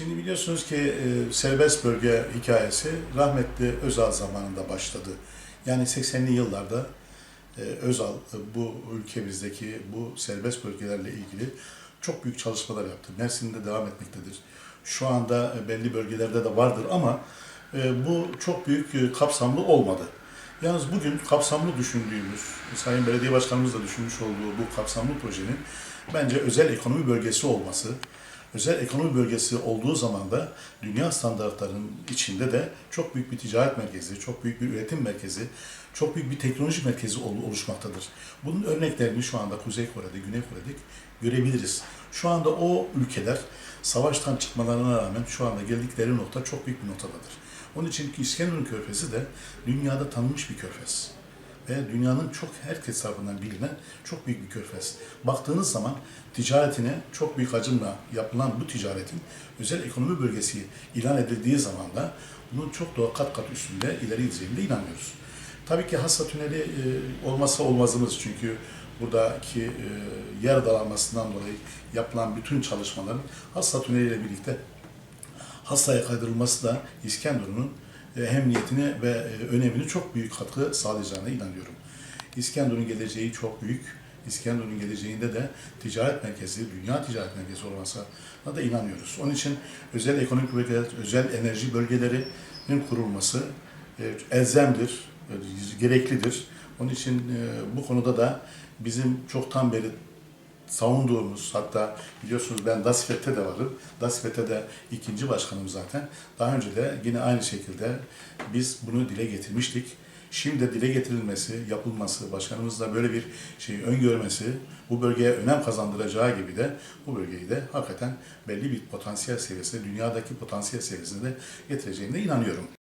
Şimdi biliyorsunuz ki e, serbest bölge hikayesi rahmetli Özal zamanında başladı. Yani 80'li yıllarda e, Özal e, bu ülkemizdeki bu serbest bölgelerle ilgili çok büyük çalışmalar yaptı. Mersin'de devam etmektedir. Şu anda e, belli bölgelerde de vardır ama e, bu çok büyük e, kapsamlı olmadı. Yalnız bugün kapsamlı düşündüğümüz, Sayın Belediye Başkanımız da düşünmüş olduğu bu kapsamlı projenin bence özel ekonomi bölgesi olması, özel ekonomi bölgesi olduğu zaman da dünya standartlarının içinde de çok büyük bir ticaret merkezi, çok büyük bir üretim merkezi, çok büyük bir teknoloji merkezi ol- oluşmaktadır. Bunun örneklerini şu anda Kuzey Kore'de, Güney Kore'de görebiliriz. Şu anda o ülkeler savaştan çıkmalarına rağmen şu anda geldikleri nokta çok büyük bir noktadadır. Onun için ki İskenderun Körfezi de dünyada tanınmış bir körfez ve dünyanın çok herkes tarafından bilinen çok büyük bir körfez. Baktığınız zaman ticaretine çok büyük hacimle yapılan bu ticaretin özel ekonomi bölgesi ilan edildiği zaman da bunun çok daha kat kat üstünde ileri gideceğine inanıyoruz. Tabii ki Hassa Tüneli e, olmazsa olmazımız çünkü buradaki e, yer daralmasından dolayı yapılan bütün çalışmaların Hassa Tüneli ile birlikte hastaya kaydırılması da İskenderun'un e, emniyetine ve e, önemini çok büyük katkı sağlayacağına inanıyorum. İskenderun geleceği çok büyük. İskenderun geleceğinde de ticaret merkezi, dünya ticaret merkezi olmasına da inanıyoruz. Onun için özel ekonomik bölgeler, özel enerji bölgelerinin kurulması e, elzemdir, gereklidir. Onun için bu konuda da bizim çoktan beri savunduğumuz hatta biliyorsunuz ben DASİFET'te de varım. DASİFET'te de ikinci başkanım zaten. Daha önce de yine aynı şekilde biz bunu dile getirmiştik. Şimdi de dile getirilmesi, yapılması, başkanımız da böyle bir şeyi öngörmesi, bu bölgeye önem kazandıracağı gibi de bu bölgeyi de hakikaten belli bir potansiyel seviyesine, dünyadaki potansiyel seviyesine de getireceğine inanıyorum.